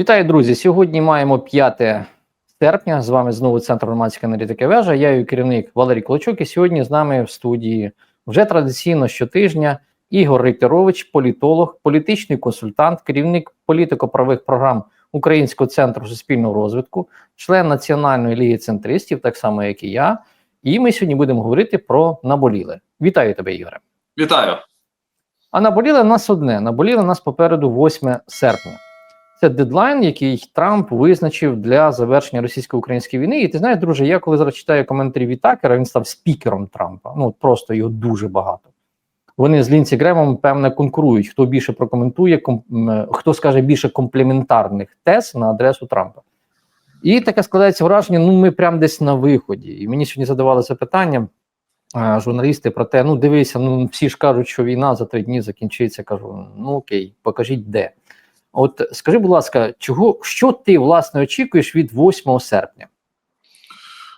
Вітаю, друзі! Сьогодні маємо 5 серпня. З вами знову Центр громадської аналітики вежа. Я її керівник Валерій Клочук. І сьогодні з нами в студії вже традиційно щотижня Ігор Рейтерович, політолог, політичний консультант, керівник політико-правових програм Українського центру суспільного розвитку, член Національної ліги центристів, так само як і я. І ми сьогодні будемо говорити про наболіле. Вітаю тебе, Ігоре. Вітаю. А наболіле в нас одне: наболіле в нас попереду 8 серпня. Це дедлайн, який Трамп визначив для завершення російсько-української війни. І ти знаєш, друже, я коли зараз читаю коментарі від Такера, він став спікером Трампа. Ну просто його дуже багато. Вони з Лінці Гремом, певне, конкурують. Хто більше прокоментує, ком, хто скаже більше комплементарних тез на адресу Трампа. І таке складається враження: ну ми прямо десь на виході. І мені сьогодні задавали запитання а, журналісти про те: ну дивися, ну всі ж кажуть, що війна за три дні закінчиться. Кажу, ну окей, покажіть де. От скажи, будь ласка, чого що ти власне очікуєш від 8 серпня?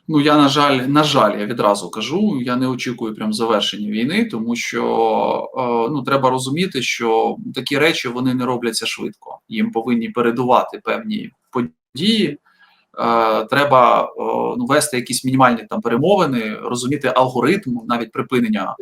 Ну я на жаль, на жаль, я відразу кажу. Я не очікую прям завершення війни, тому що е, ну треба розуміти, що такі речі вони не робляться швидко. Їм повинні передувати певні події. Е, треба е, ну, вести якісь мінімальні там перемовини, розуміти алгоритм, навіть припинення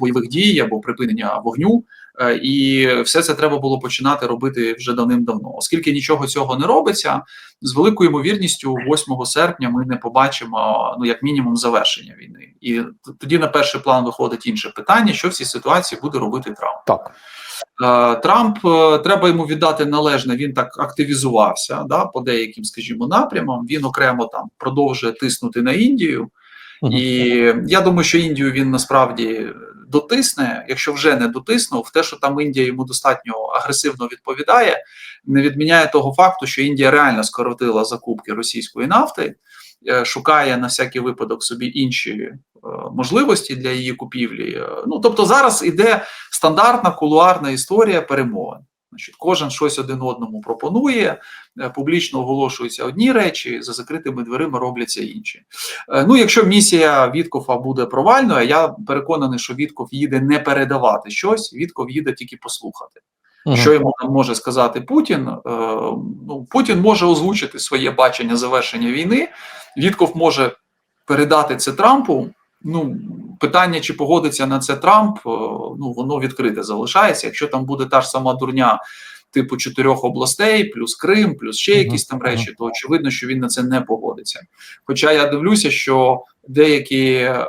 бойових дій або припинення вогню. Е, І все це треба було починати робити вже давним-давно. Оскільки нічого цього не робиться, з великою ймовірністю, 8 серпня ми не побачимо ну як мінімум завершення війни. І тоді на перший план виходить інше питання: що в цій ситуації буде робити Трамп. Так. Е, Трамп е, треба йому віддати належне. Він так активізувався да, по деяким, скажімо, напрямам. Він окремо там продовжує тиснути на Індію. І я думаю, що Індію він насправді дотисне, якщо вже не дотиснув, в те, що там Індія йому достатньо агресивно відповідає, не відміняє того факту, що Індія реально скоротила закупки російської нафти, е, шукає на всякий випадок собі інші е, можливості для її купівлі. Е, Ну тобто зараз іде стандартна кулуарна історія перемовин. Значить, кожен щось один одному пропонує, е, публічно оголошуються одні речі, за закритими дверима робляться інші. Е, Ну, якщо місія Віткофа буде провальною, я переконаний, що Вітков їде не передавати щось, Вітков їде тільки послухати. Мгм. Що йому там може сказати Путін? Е, Ну, Путін може озвучити своє бачення завершення війни. Вітков може передати це Трампу. Ну, питання, чи погодиться на це Трамп, е, ну воно відкрите залишається. Якщо там буде та ж сама дурня, типу чотирьох областей, плюс Крим, плюс ще якісь там речі, то очевидно, що він на це не погодиться. Хоча я дивлюся, що деякі е,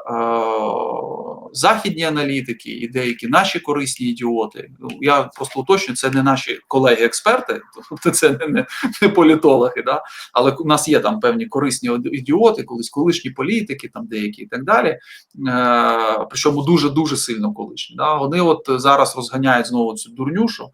західні аналітики і деякі наші корисні ідіоти. Ну я просто уточню, це не наші колеги-експерти, тобто це не, не, не політологи, да? але у нас є там певні корисні ідіоти, колись колишні політики, там деякі і так далі. Е, причому дуже дуже сильно колишні. Да? Вони от зараз розганяють знову цю дурню, що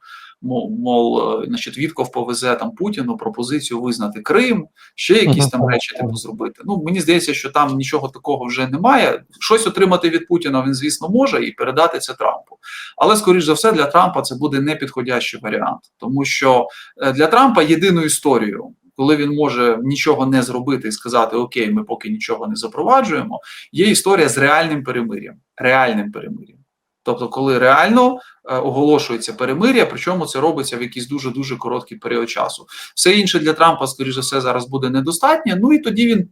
мов, мов е, значить, Вітков повезе там Путіну пропозицію визнати Крим, ще якісь там речі типу зробити. Ну мені здається, що там нічого такого вже немає. Щось отримати від Путіна він, звісно, може і передати це Трампу. Але скоріш за все для Трампа це буде непідходящий варіант, тому що е, для Трампа єдину історію. Коли він може нічого не зробити і сказати Окей, ми поки нічого не запроваджуємо, є історія з реальним перемир'ям. Реальним перемир'ям. Тобто, коли реально е, оголошується перемир'я, причому це робиться в якийсь дуже дуже короткий період часу. Все інше для Трампа, скоріш за все, зараз буде недостатньо. Ну і тоді він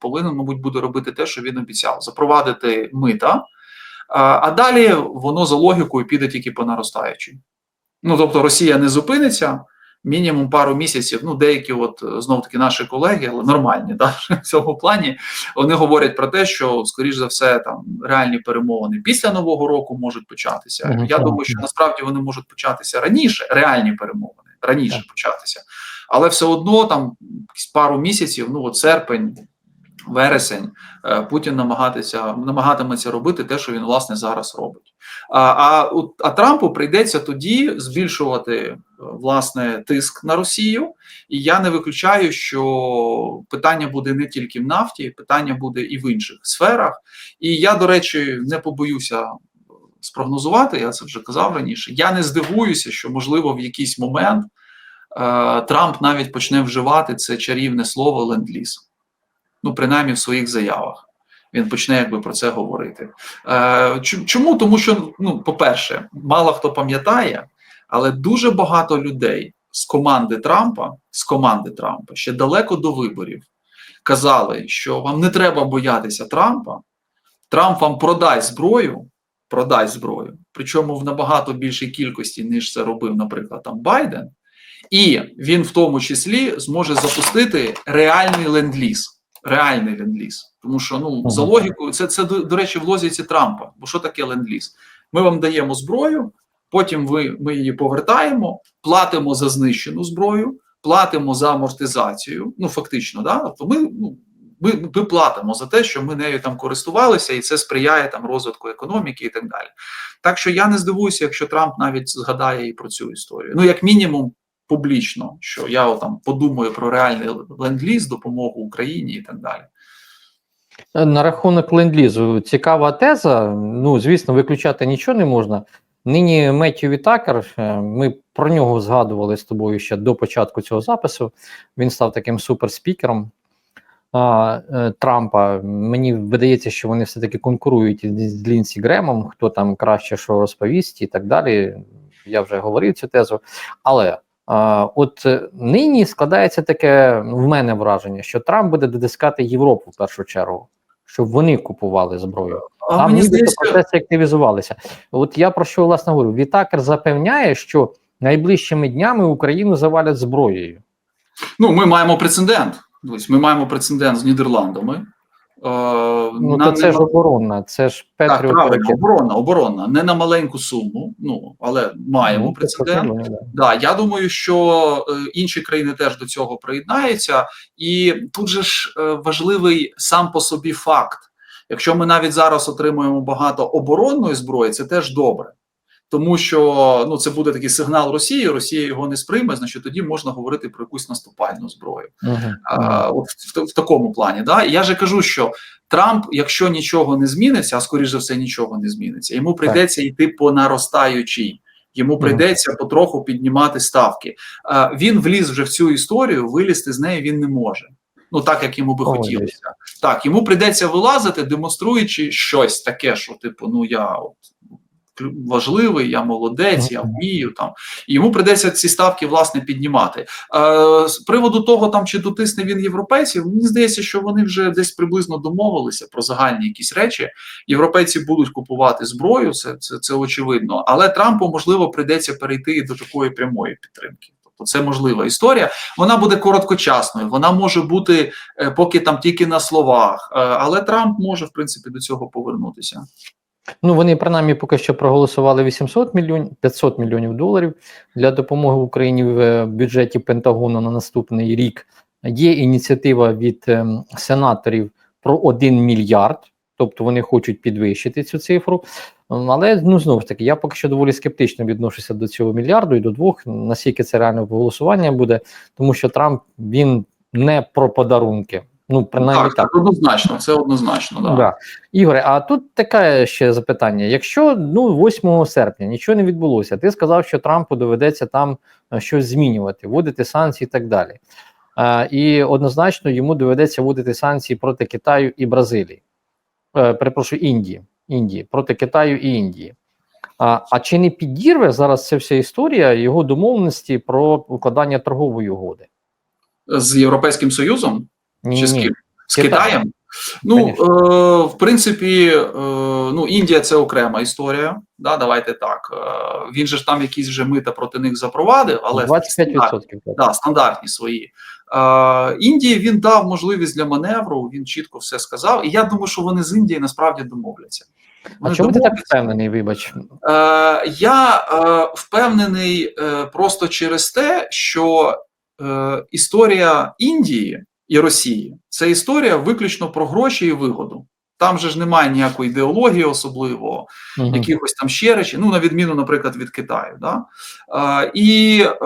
повинен, мабуть, буде робити те, що він обіцяв: запровадити мита. А далі воно за логікою піде тільки по наростаючій. Ну тобто, Росія не зупиниться. Мінімум пару місяців, ну деякі, от знов таки наші колеги, але нормальні, да, в цьому плані, вони говорять про те, що скоріш за все там реальні перемовини після нового року можуть початися. Мгм. Я думаю, що насправді вони можуть початися раніше, реальні перемовини раніше Так. початися, але все одно там пару місяців, ну от серпень. Вересень е, Путін намагатися намагатиметься робити те, що він власне зараз робить. А а, а Трампу прийдеться тоді збільшувати е, власне тиск на Росію, і я не виключаю, що питання буде не тільки в нафті, питання буде і в інших сферах. І я, до речі, не побоюся спрогнозувати. Я це вже казав раніше. Я не здивуюся, що можливо в якийсь момент е, Трамп навіть почне вживати це чарівне слово ленд-ліз. Ну, принаймні в своїх заявах. Він почне якби про це говорити. Е, чому? Тому що, ну, по-перше, мало хто пам'ятає, але дуже багато людей з команди Трампа, з команди Трампа ще далеко до виборів казали, що вам не треба боятися Трампа. Трамп вам продасть зброю, продасть зброю, причому в набагато більшій кількості, ніж це робив, наприклад, там Байден, і він в тому числі зможе запустити реальний ленд-ліз. Реальний ленд-ліз. Тому що ну за логікою, це, це до, речі, в лозіці Трампа. Бо що таке ленд-ліз? Ми вам даємо зброю, потім ви, ми її повертаємо, платимо за знищену зброю, платимо за амортизацію. Ну, фактично, да? Тобто ми, ну, ми, ми платимо за те, що ми нею там користувалися, і це сприяє там розвитку економіки і так далі. Так що я не здивуюся, якщо Трамп навіть згадає і про цю історію. Ну, як мінімум, публічно, що я там подумаю про реальний ленд-ліз, допомогу Україні і так далі. На рахунок ленд-лізу цікава теза. Ну, звісно, виключати нічого не можна. Нині Меттю Вітакер, е, ми про нього згадували з тобою ще до початку цього запису. Він став таким суперспікером а, е, Трампа. Мені видається, що вони все-таки конкурують з Лінсі Гремом, хто там краще що розповість і так далі. Я вже говорив цю тезу. Але от е, нині складається таке ну, в мене враження, що Трамп буде дотискати Європу в першу чергу, щоб вони купували зброю. А Там мені здається, процеси активізувалися. От я про що власне говорю. Вітакер запевняє, що найближчими днями Україну завалять зброєю. ну ми маємо прецедент. Ми маємо прецедент з Нідерландами. Е, Ну на то це нема- ж оборонна, це ж Так, правильно, оборонна, оборонна, не на маленьку суму, ну але маємо Ну, прецедент. Да, я думаю, що е, інші країни теж до цього приєднаються, і тут же ж е, важливий сам по собі факт. Якщо ми навіть зараз отримуємо багато оборонної зброї, це теж добре. Тому що ну це буде такий сигнал Росії, Росія його не сприйме, значить тоді можна говорити про якусь наступальну зброю. А, от в, в, в такому плані. Да? І я же кажу, що Трамп, якщо нічого не зміниться, а скоріш за все нічого не зміниться, йому прийдеться йти по наростаючій. Йому прийдеться потроху піднімати ставки. А, він вліз вже в цю історію, вилізти з неї він не може. Ну так як йому би Ой, хотілося. Так, йому прийдеться вилазити, демонструючи щось таке, що типу, ну я от важливий, я молодець, я вмію там. І йому прийдеться ці ставки власне піднімати. Е, з приводу того, там чи дотисне він європейців, мені здається, що вони вже десь приблизно домовилися про загальні якісь речі. Європейці будуть купувати зброю, це, це, це очевидно. Але Трампу можливо прийдеться перейти до такої прямої підтримки. Тобто це можлива історія. Вона буде короткочасною, вона може бути е, поки там тільки на словах. Е, але Трамп може в принципі до цього повернутися. Ну, вони принаймні поки що проголосували 800 мільйонів 500 мільйонів доларів для допомоги Україні в е, бюджеті Пентагону на наступний рік. Є ініціатива від ем, сенаторів про 1 мільярд, тобто вони хочуть підвищити цю цифру. Ем, Але ну знову ж таки, я поки що доволі скептично відношуся до цього мільярду і до двох, наскільки це реально голосування буде, тому що Трамп він не про подарунки. Ну, принаймні так, так, однозначно, це однозначно. Да. Да. Ігоре, а тут таке ще запитання: якщо ну 8 серпня нічого не відбулося, ти сказав, що Трампу доведеться там е, щось змінювати, вводити санкції і так далі. Е, і однозначно йому доведеться вводити санкції проти Китаю і Бразилії. Е, перепрошую, Індії. Індії проти Китаю і Індії. А, а чи не підірве зараз ця вся історія його домовленості про укладання торгової угоди? З Європейським Союзом Ні, чи з ким? З Китаєм? Ну, е, в принципі, е, ну, Індія це окрема історія. Да, давайте так. Е, він же ж там якісь вже мита проти них запровадив, але 25%. да, стандартні свої. Е, Індії він дав можливість для маневру, він чітко все сказав. І я думаю, що вони з Індії насправді домовляться. А чому ти так впевнений, вибач? Е, я е, впевнений е, просто через те, що е, історія Індії і Росії це історія виключно про гроші і вигоду. Там же ж немає ніякої ідеології особливого, Мгм. якихось там ще речі, ну на відміну, наприклад, від Китаю. Да? Е, і е,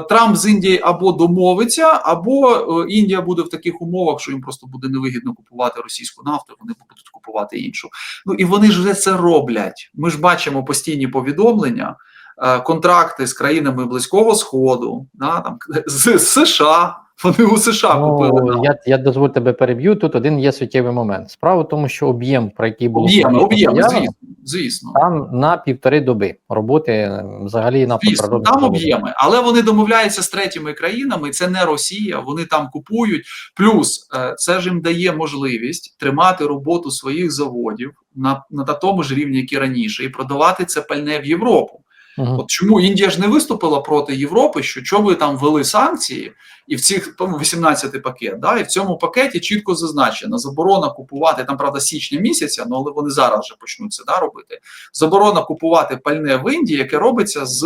Трамп з Індії або домовиться, або е, Індія буде в таких умовах, що їм просто буде невигідно купувати російську нафту, вони будуть купувати іншу. Ну і вони ж вже це роблять. Ми ж бачимо постійні повідомлення, е, контракти з країнами Близького Сходу, да, там, з США. Вони у США купили. Ну, я, я дозволю тебе переб'ю. Тут один є суттєвий момент. Справа в тому, що об'єм, про який було сказано, об'єми, заявлено, звісно. звісно. там на півтори доби роботи е, взагалі на Звісно, там об'єми, але вони домовляються з третіми країнами. Це не Росія. Вони там купують. Плюс е, це ж їм дає можливість тримати роботу своїх заводів на, на тому ж рівні, як і раніше, і продавати це пальне в Європу. Угу. От чому Індія ж не виступила проти Європи, що ви там ввели санкції, і в цих по 18 пакет, да, і в цьому пакеті чітко зазначено заборона купувати там, правда, січня місяця, ну але вони зараз вже почнуть це да, робити. Заборона купувати пальне в Індії, яке робиться з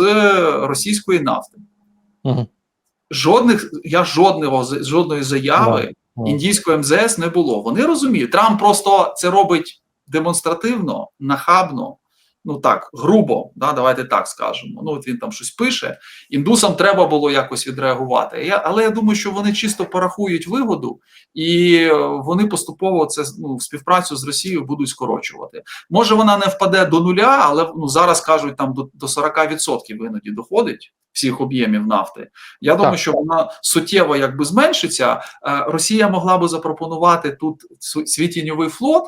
російської нафти. Угу. Жодних я жодного жодної заяви Да. індійського МЗС не було. Вони розуміють, Трамп просто це робить демонстративно, нахабно, ну так, грубо, да, давайте так скажемо. Ну, от він там щось пише. Індусам треба було якось відреагувати. Я, але я думаю, що вони чисто порахують вигоду, і е, вони поступово це ну, співпрацю з Росією будуть скорочувати. Може, вона не впаде до нуля, але ну, зараз кажуть, там до, до 40% іноді доходить. Всіх об'ємів нафти, я думаю, що вона суттєво якби зменшиться. Е, Росія могла би запропонувати тут св- свій тіньовий флот,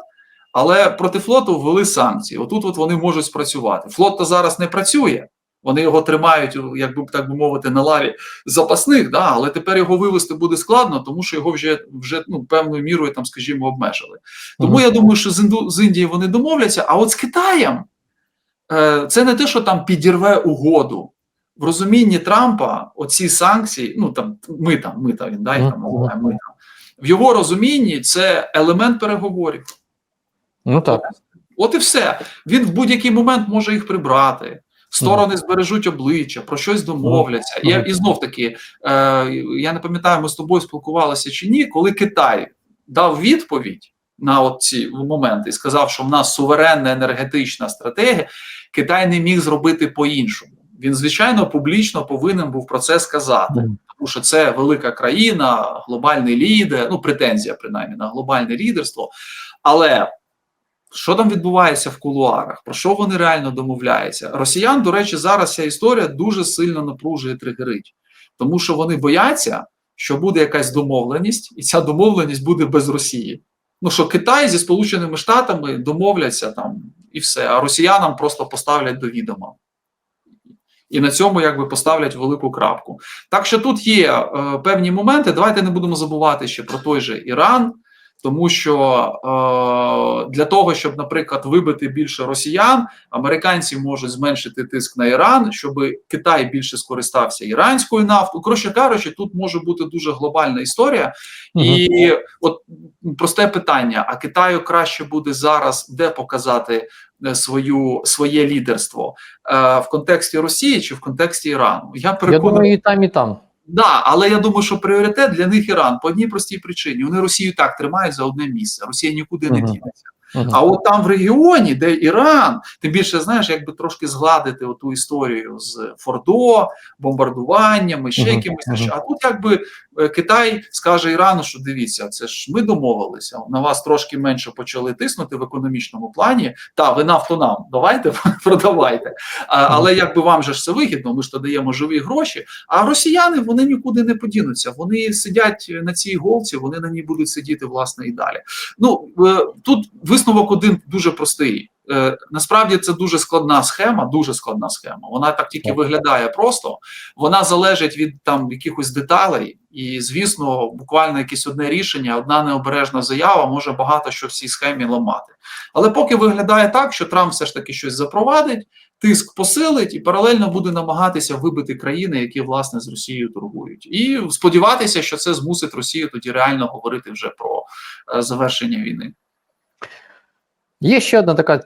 але проти флоту ввели санкції. Отут от вони можуть спрацювати. Флот то зараз не працює. Вони його тримають, як би так би мовити, на лаві запасних, да, але тепер його вивести буде складно, тому що його вже вже ну певною мірою там, скажімо, обмежили. Тому Мгм. я думаю, що з Інду з Індії вони домовляться. А от з Китаєм е, це не те, що там підірве угоду. В розумінні Трампа оці санкції, ну там ми там, ми там він да, їх там ми там. В його розумінні це елемент переговорів. Ну так. От і все. Він в будь-який момент може їх прибрати. Сторони збережуть обличчя, про щось домовляться. І, Мгм. і знов таки, е, я не пам'ятаю, ми з тобою спілкувалися чи ні, коли Китай дав відповідь на от ці моменти і сказав, що в нас суверенна енергетична стратегія, Китай не міг зробити по-іншому. Він, звичайно, публічно повинен був про це сказати тому що це велика країна, глобальний лідер, ну претензія принаймні на глобальне лідерство. Але що там відбувається в кулуарах? Про що вони реально домовляються? Росіян, до речі, зараз ця історія дуже сильно напружує тригерить, тому що вони бояться, що буде якась домовленість, і ця домовленість буде без Росії. Ну що Китай зі Сполученими Штатами домовляться там і все, а росіянам просто поставлять до відома. І на цьому якби поставлять велику крапку. Так що тут є е, певні моменти. Давайте не будемо забувати ще про той же Іран, тому що е, для того, щоб, наприклад, вибити більше росіян, американці можуть зменшити тиск на Іран, щоб Китай більше скористався іранською нафтою. Коротше кажучи, тут може бути дуже глобальна історія. І от просте питання: а Китаю краще буде зараз де показати е, свою своє лідерство е, в контексті Росії чи в контексті Ірану? Я Я думаю, і там, і там. Да, але я думаю, що пріоритет для них Іран по одній простій причині. Вони Росію так тримають за одне місце. Росія нікуди не дінеться. Мгм. А от там в регіоні, де Іран, тим більше знаєш, якби трошки згладити оту історію з Фордо, бомбардуваннями, ще Мгм, якимось речами. А тут якби е, Китай скаже Ірану, що дивіться, це ж ми домовилися. На вас трошки менше почали тиснути в економічному плані. Та ви нафту нам давайте продавайте. А, але якби вам же ж це вигідно, ми ж то даємо живі гроші. А росіяни вони нікуди не подінуться. Вони сидять на цій голці, вони на ній будуть сидіти власне і далі. Ну е, тут висновок один дуже простий. Е, Насправді це дуже складна схема, дуже складна схема. Вона так тільки виглядає просто. Вона залежить від там якихось деталей, і звісно, буквально якесь одне рішення, одна необережна заява може багато що в цій схемі ламати. Але поки виглядає так, що Трамп все ж таки щось запровадить, тиск посилить і паралельно буде намагатися вибити країни, які власне з Росією торгують, і сподіватися, що це змусить Росію тоді реально говорити вже про е, завершення війни. Є ще одна така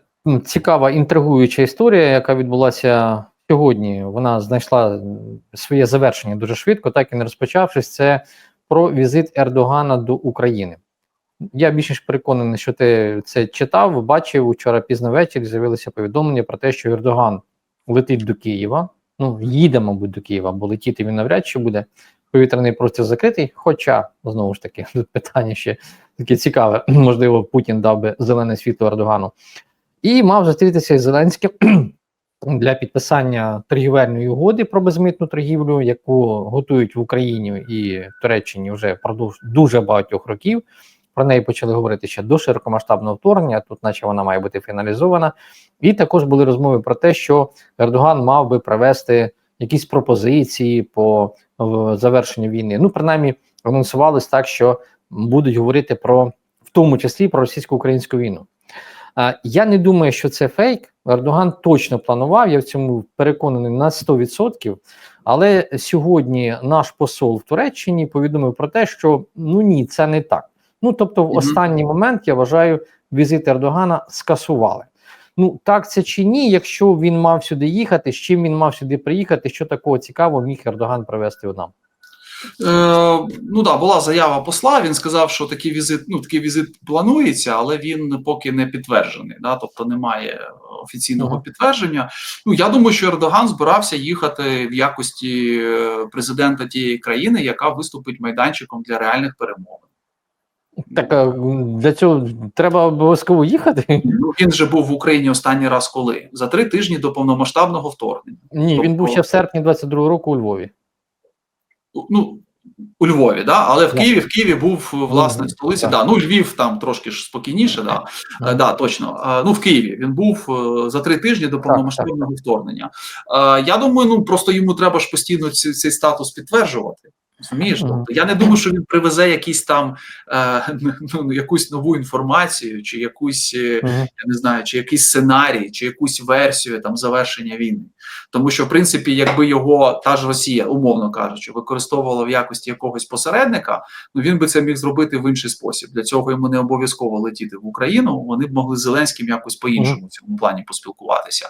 цікава інтригуюча історія, яка відбулася сьогодні. Вона знайшла своє завершення дуже швидко, так і не розпочавшись. Це про візит Ердогана до України. Я більш ніж переконаний, що ти це читав, бачив вчора пізно ввечері. З'явилися повідомлення про те, що Ердоган летить до Києва. Ну, їде, мабуть, до Києва, бо летіти він навряд чи буде. Повітряний простір закритий. Хоча, знову ж таки, тут питання ще таке цікаве. Можливо, Путін дав би зелене світло Ердогану. І мав зустрітися із Зеленським для підписання торгівельної угоди про безмитну торгівлю, яку готують в Україні і Туреччині вже впродовж дуже багатьох років. Про неї почали говорити ще до широкомасштабного вторгнення. Тут, наче вона має бути фіналізована. І також були розмови про те, що Ердоган мав би привести якісь пропозиції по в, завершенню війни. Ну, принаймні, анонсувалось так, що будуть говорити про в тому числі про російсько-українську війну. Я не думаю, що це фейк. Ердоган точно планував. Я в цьому переконаний на 100%. Але сьогодні наш посол в Туреччині повідомив про те, що ну ні, це не так. Ну тобто, в останній момент я вважаю, візит Ердогана скасували. Ну так це чи ні, якщо він мав сюди їхати, з чим він мав сюди приїхати, що такого цікавого міг Ердоган привезти нам? Е, ну да, була заява посла. Він сказав, що такий візит, ну такий візит планується, але він поки не підтверджений. Да, тобто немає офіційного Ага. підтвердження. Ну я думаю, що Ердоган збирався їхати в якості е, президента тієї країни, яка виступить майданчиком для реальних перемовин. Так а, для цього треба обов'язково їхати? Ну він же був в Україні останній раз, коли за три тижні до повномасштабного вторгнення. Ні, він був Тобто- ще в серпні 22-го року у Львові. ну. У Львові, да, але в Так. Києві в Києві був власне Мгм, в столиці. так. Да, ну Львів там трошки ж спокійніше, да, Е, да, точно. Е, Ну в Києві він був е, за три тижні до повномасштабного вторгнення. Е, Я думаю, ну просто йому треба ж постійно цей статус підтверджувати. Розумієш? Тобто я не думаю, що він привезе якісь там е, ну, якусь нову інформацію, чи якусь е, я не знаю, чи якийсь сценарій, чи якусь версію там завершення війни. Тому що, в принципі, якби його та ж Росія, умовно кажучи, використовувала в якості якогось посередника, ну він би це міг зробити в інший спосіб. Для цього йому не обов'язково летіти в Україну. Вони б могли з Зеленським якось по-іншому в цьому плані поспілкуватися.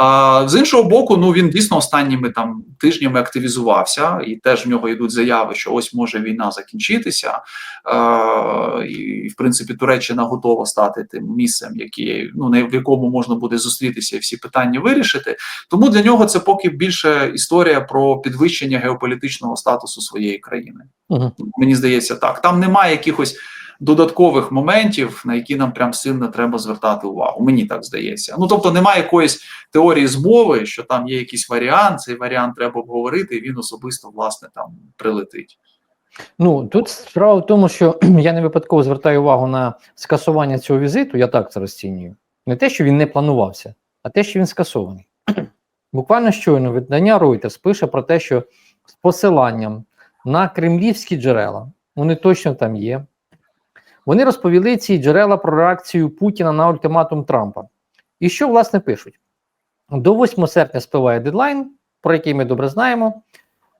А з іншого боку, ну він дійсно останніми там тижнями активізувався, і теж в нього йдуть заяви, що ось може війна закінчитися. Е, і, в принципі, Туреччина готова стати тим місцем, яке, ну, в якому можна буде зустрітися і всі питання вирішити. Тому для нього це поки більше історія про підвищення геополітичного статусу своєї країни. Мгм. Мені здається, так. Там немає якихось додаткових моментів, на які нам прям сильно треба звертати увагу. Мені так здається. Ну тобто, немає якоїсь теорії змови, що там є якийсь варіант, цей варіант треба обговорити, і він особисто власне там прилетить. Ну тут справа в тому, що я не випадково звертаю увагу на скасування цього візиту. Я так це розцінюю. Не те, що він не планувався, а те, що він скасований. Буквально щойно видання Reuters пише про те, що з посиланням на кремлівські джерела, вони точно там є. Вони розповіли ці джерела про реакцію Путіна на ультиматум Трампа. І що власне пишуть? До 8 серпня спливає дедлайн, про який ми добре знаємо.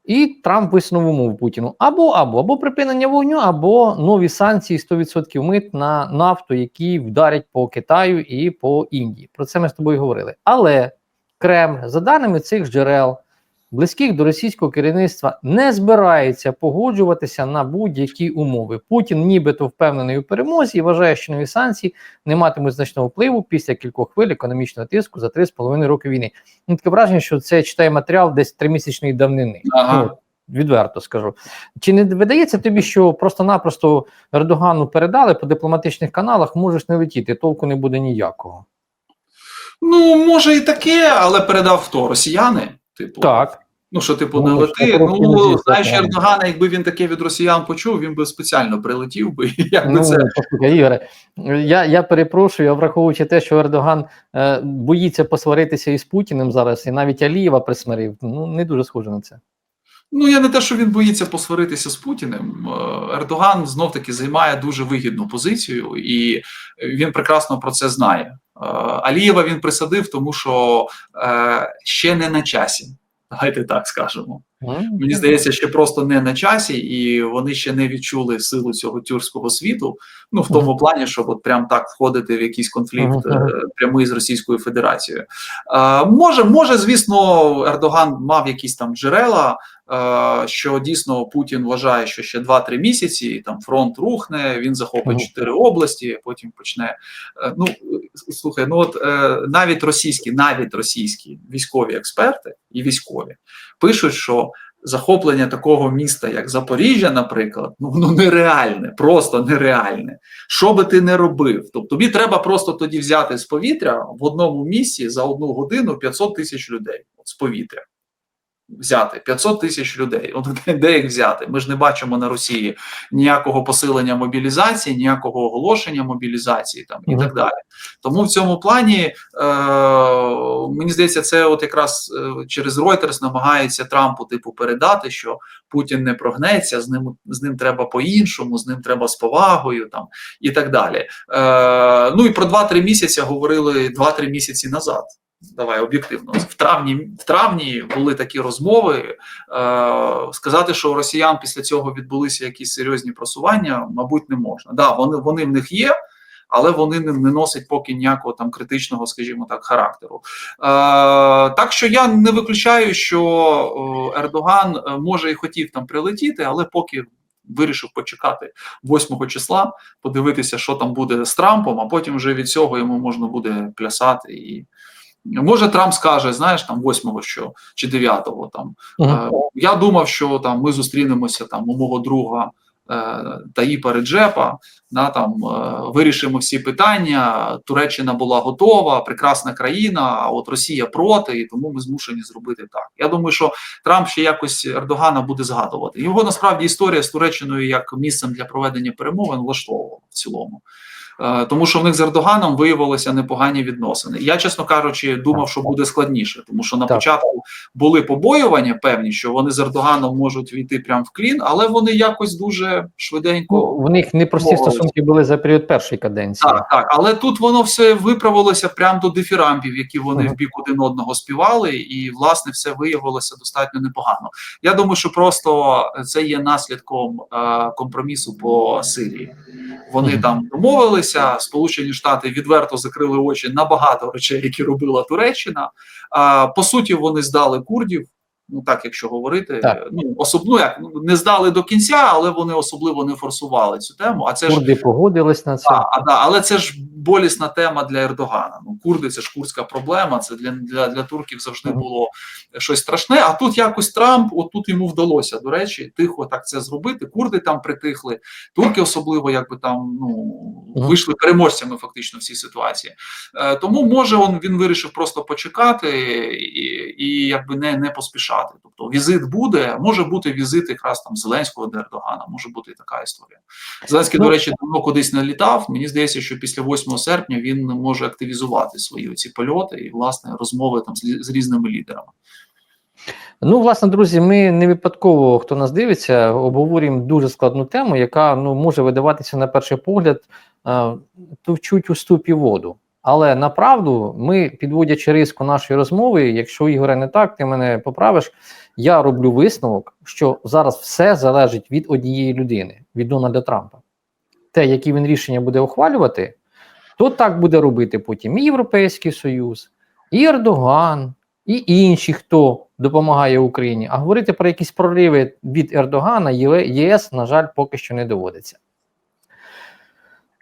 І Трамп висунув умову Путіну або або або припинення вогню, або нові санкції 100% мит на нафту, які вдарять по Китаю і по Індії. Про це ми з тобою говорили. Але Кремль, за даними цих джерел, близьких до російського керівництва, не збирається погоджуватися на будь-які умови. Путін, нібито впевнений у перемозі, і вважає, що нові санкції не матимуть значного впливу після кількох хвиль економічного тиску за 3,5 роки війни. Ну, таке враження, що це читає матеріал десь тримісячної давнини. Ага. Ну, відверто скажу. Чи не видається тобі, що просто-напросто Ердогану передали по дипломатичних каналах, можеш не летіти, толку не буде ніякого. Ну, може і таке, але передав хто? Росіяни? Типу, Так. Ну, що, типу, Ну, не лети. Ну, знаєш. Ердогана, якби він таке від росіян почув, він би спеціально прилетів би. Як Якби Ну, це Ігоре, я, я перепрошую, враховуючи те, що Ердоган е, боїться посваритися із Путіним зараз, і навіть Алієва присмирив, ну не дуже схоже на це. Ну, я не те, що він боїться посваритися з Путіним. Е, Ердоган знов таки займає дуже вигідну позицію, і він прекрасно про це знає. Е, Алієва він присадив, тому що е, ще не на часі. Давайте так скажемо. Мені здається, ще просто не на часі, і вони ще не відчули силу цього тюркського світу. Ну в тому плані, щоб от прям так входити в якийсь конфлікт е, прямий з Російською Федерацією. Е, може, може, звісно, Ердоган мав якісь там джерела, е, що дійсно Путін вважає, що ще 2-3 місяці і там фронт рухне, він захопить Ага. чотири області, потім почне. Е, ну слухай, ну от е, навіть російські, навіть російські військові експерти і військові пишуть, що захоплення такого міста, як Запоріжжя, наприклад, ну воно нереальне, просто нереальне. Що би ти не робив? Тобто тобі треба просто тоді взяти з повітря в одному місці за одну годину 500 тисяч людей з повітря. Взяти 500 тисяч людей. От де, де їх взяти? Ми ж не бачимо на Росії ніякого посилення мобілізації, ніякого оголошення мобілізації там і Мгм. так далі. Тому в цьому плані е, мені здається, це от якраз е, через Reuters намагається Трампу типу передати, що Путін не прогнеться, з ним з ним треба по-іншому, з ним треба з повагою, там і так далі. Е, ну і про 2-3 місяці говорили 2-3 місяці назад. Давай об'єктивно в травні. В травні були такі розмови. Е, сказати, що у росіян після цього відбулися якісь серйозні просування, мабуть, не можна. Да, вони вони в них є, але вони не, не носять поки ніякого там критичного, скажімо так, характеру. Е, так що я не виключаю, що Ердоган е, може і хотів там прилетіти, але поки. Вирішив почекати 8 числа, подивитися, що там буде з Трампом, а потім вже від цього йому можна буде плясати. І може Трамп скаже, знаєш, там 8 що чи 9 там. Мгм. Е, Я думав, що там ми зустрінемося там у мого друга е, Таїпа Реджепа, да, там е, вирішимо всі питання. Туреччина була готова, прекрасна країна. А от Росія проти, і тому ми змушені зробити так. Я думаю, що Трамп ще якось Ердогана буде згадувати. Його насправді історія з Туреччиною як місцем для проведення перемовин влаштовувала в цілому. Е, Тому що в них з Ердоганом виявилися непогані відносини. Я, чесно кажучи, думав, що буде складніше, тому що на Так. початку були побоювання певні, що вони з Ердоганом можуть війти прямо в клін, але вони якось дуже швиденько. Ну, в них непрості стосунки були за період першої каденції. Так, так, але тут воно все виправилося прямо до дифірамбів, які вони в бік один одного співали, і власне все виявилося достатньо непогано. Я думаю, що просто це є наслідком е, компромісу по Сирії. Вони Мгм. там домовилися. Сполучені Штати відверто закрили очі на багато речей, які робила Туреччина. По суті, вони здали курдів. Ну так, якщо говорити, Так. ну особливо як ну, не здали до кінця, але вони особливо не форсували цю тему. А це ж Курди погодились на це. а, а, да, але це ж болісна тема для Ердогана. Ну, курди це ж курдська проблема. Це для, для, для турків завжди було щось страшне. А тут якось Трамп, от тут йому вдалося, до речі, тихо так це зробити. Курди там притихли, турки особливо, якби там ну вийшли переможцями фактично в цій ситуації. Е, тому може он він вирішив просто почекати і, і якби не, не поспішати. Тобто візит буде, може бути візит якраз там Зеленського до Ердогана, може бути і така історія. Зеленський, Ну, до речі, давно кудись не літав. Мені здається, що після 8 серпня він може активізувати свої ці польоти і власне розмови там з, з різними лідерами. Ну, власне, друзі, ми не випадково, хто нас дивиться, обговорюємо дуже складну тему, яка ну може видаватися на перший погляд товчуть у ступі воду. Але направду ми, підводячи риску нашої розмови, якщо Ігоре не так, ти мене поправиш. Я роблю висновок, що зараз все залежить від однієї людини, від Дональда Трампа. Те, які він рішення буде ухвалювати, то так буде робити потім і Європейський Союз, і Ердоган, і інші, хто допомагає Україні. А говорити про якісь прориви від Ердогана ЄС, на жаль, поки що не доводиться.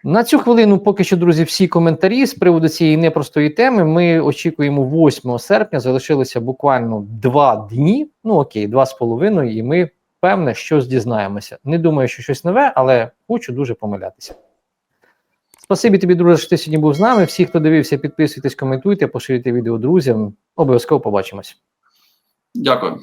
На цю хвилину, поки що, друзі, всі коментарі з приводу цієї непростої теми. Ми очікуємо 8 серпня. Залишилося буквально два дні. Ну окей, два з половиною, і ми певне, щось дізнаємося. Не думаю, що щось нове, але хочу дуже помилятися. Спасибі тобі, друже, що ти сьогодні був з нами. Всі, хто дивився, підписуйтесь, коментуйте, поширюйте відео друзям. Обов'язково побачимось. Дякую.